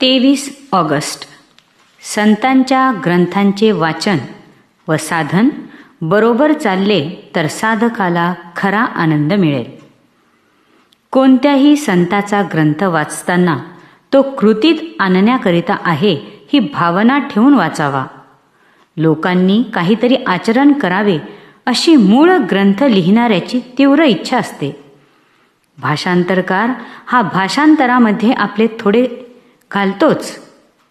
तेवीस ऑगस्ट. संतांच्या ग्रंथांचे वाचन व साधन बरोबर चालले तर साधकाला खरा आनंद मिळेल. कोणत्याही संताचा ग्रंथ वाचताना तो कृतीत आणण्याकरिता आहे ही भावना ठेवून वाचावा. लोकांनी काहीतरी आचरण करावे अशी मूळ ग्रंथ लिहिणाऱ्याची तीव्र इच्छा असते. भाषांतरकार हा भाषांतरामध्ये आपले थोडे घालतोच.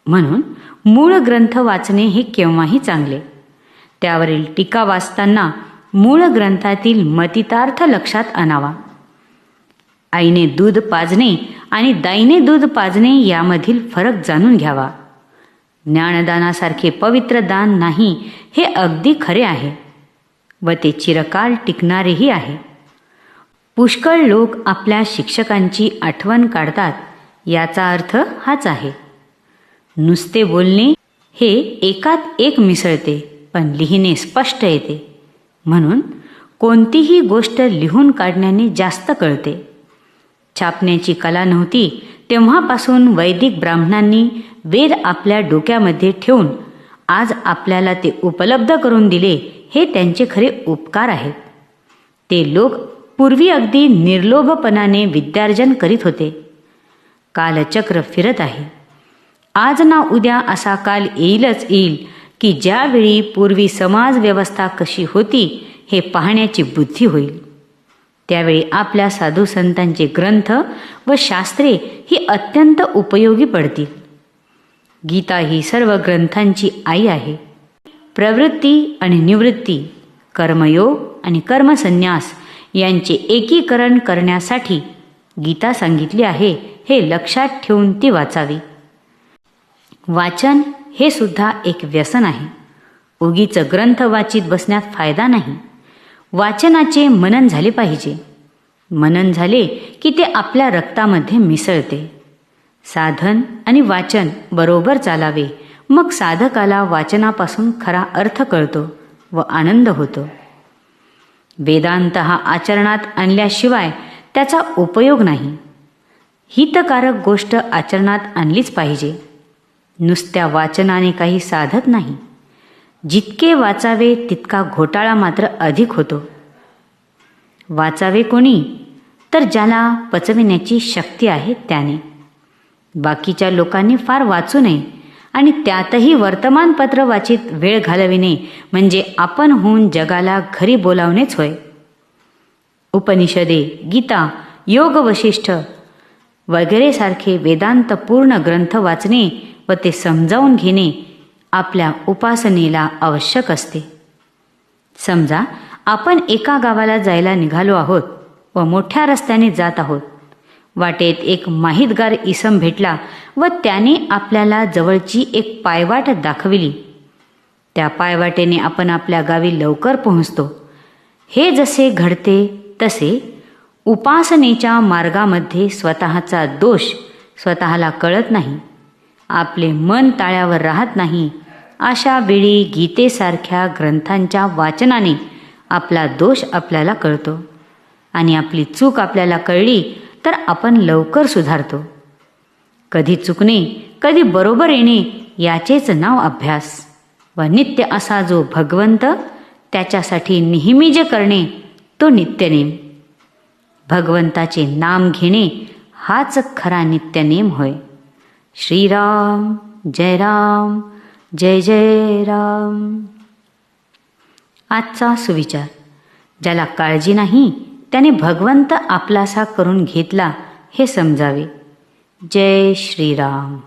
म्हणून मूळ ग्रंथ वाचणे हे केव्हाही चांगले. त्यावरील टीका वाचताना मूळ ग्रंथातील मतितार्थ लक्षात आणावा. आईने दूध पाजणे आणि दाईने दूध पाजणे यामधील फरक जाणून घ्यावा. ज्ञानदानासारखे पवित्र दान नाही हे अगदी खरे आहे व ते चिरकाल टिकणारेही आहे. पुष्कळ लोक आपल्या शिक्षकांची आठवण काढतात याचा अर्थ हाच आहे. नुसते बोलणे हे एकात एक मिसळते पण लिहिणे स्पष्ट येते. म्हणून कोणतीही गोष्ट लिहून काढण्याने जास्त कळते. छापण्याची कला नव्हती तेव्हापासून वैदिक ब्राह्मणांनी वेद आपल्या डोक्यामध्ये ठेवून आज आपल्याला ते उपलब्ध करून दिले हे त्यांचे खरे उपकार आहेत. ते लोक पूर्वी अगदी निर्लोभपणाने विद्यार्जन करीत होते. कालचक्र फिरत आहे. आज ना उद्या असा काल येईलच येईल की ज्यावेळी पूर्वी समाज व्यवस्था कशी होती हे पाहण्याची बुद्धी होईल. त्यावेळी आपल्या साधू संतांचे ग्रंथ व शास्त्रे ही अत्यंत उपयोगी पडतील. गीता ही सर्व ग्रंथांची आई आहे. प्रवृत्ती आणि निवृत्ती कर्मयोग आणि कर्मसन्यास यांचे एकीकरण करण्यासाठी गीता सांगितली आहे हे लक्षात ठेवून ती वाचावी. वाचन हे सुद्धा एक व्यसन आहे. उगीच ग्रंथ वाचित बसण्यात फायदा नाही. वाचनाचे मनन झाले पाहिजे. मनन झाले की ते आपल्या रक्तामध्ये मिसळते. साधन आणि वाचन बरोबर चालावे मग साधकाला वाचनापासून खरा अर्थ कळतो व आनंद होतो. वेदांत हा आचरणात आणल्याशिवाय त्याचा उपयोग नाही. हितकारक गोष्ट आचरणात आणलीच पाहिजे. नुसत्या वाचनाने काही साधत नाही. जितके वाचावे तितका घोटाळा मात्र अधिक होतो. वाचावे कोणी? तर ज्याला पचविण्याची शक्ती आहे त्याने. बाकीच्या लोकांनी फार वाचू नये आणि त्यातही वर्तमानपत्र वाचित वेळ घालविणे म्हणजे आपण होऊन जगाला घरी बोलावणेच होय. उपनिषदे गीता योग वशिष्ठ वगैरेसारखे वेदांतपूर्ण ग्रंथ वाचणे व ते समजावून घेणे आपल्या उपासनेला आवश्यक असते. समजा आपण एका गावाला जायला निघालो आहोत व मोठ्या रस्त्याने जात आहोत. वाटेत एक माहितगार इसम भेटला व त्याने आपल्याला जवळची एक पायवाट दाखविली. त्या पायवाटेने आपण आपल्या गावी लवकर पोहोचतो. हे जसे घडते तसे उपासनेच्या मार्गामध्ये स्वतःचा दोष स्वतःला कळत नाही. आपले मन ताळ्यावर राहत नाही. अशा वेळी गीतेसारख्या ग्रंथांच्या वाचनाने आपला दोष आपल्याला कळतो. आणि आपली चूक आपल्याला कळली तर आपण लवकर सुधारतो. कधी चुकणे कधी बरोबर येणे याचेच नाव अभ्यास. व नित्य असा जो भगवंत त्याच्यासाठी नेहमी जे करणे तो नित्यनेम भगवंताचे नाम घेणे हाच खरा नित्यनेम होय. श्रीराम जय राम जय जय राम. आजचा सुविचार. ज्याला काळजी नाही त्याने भगवंत आपलासा करून घेतला हे समजावे. जय श्रीराम.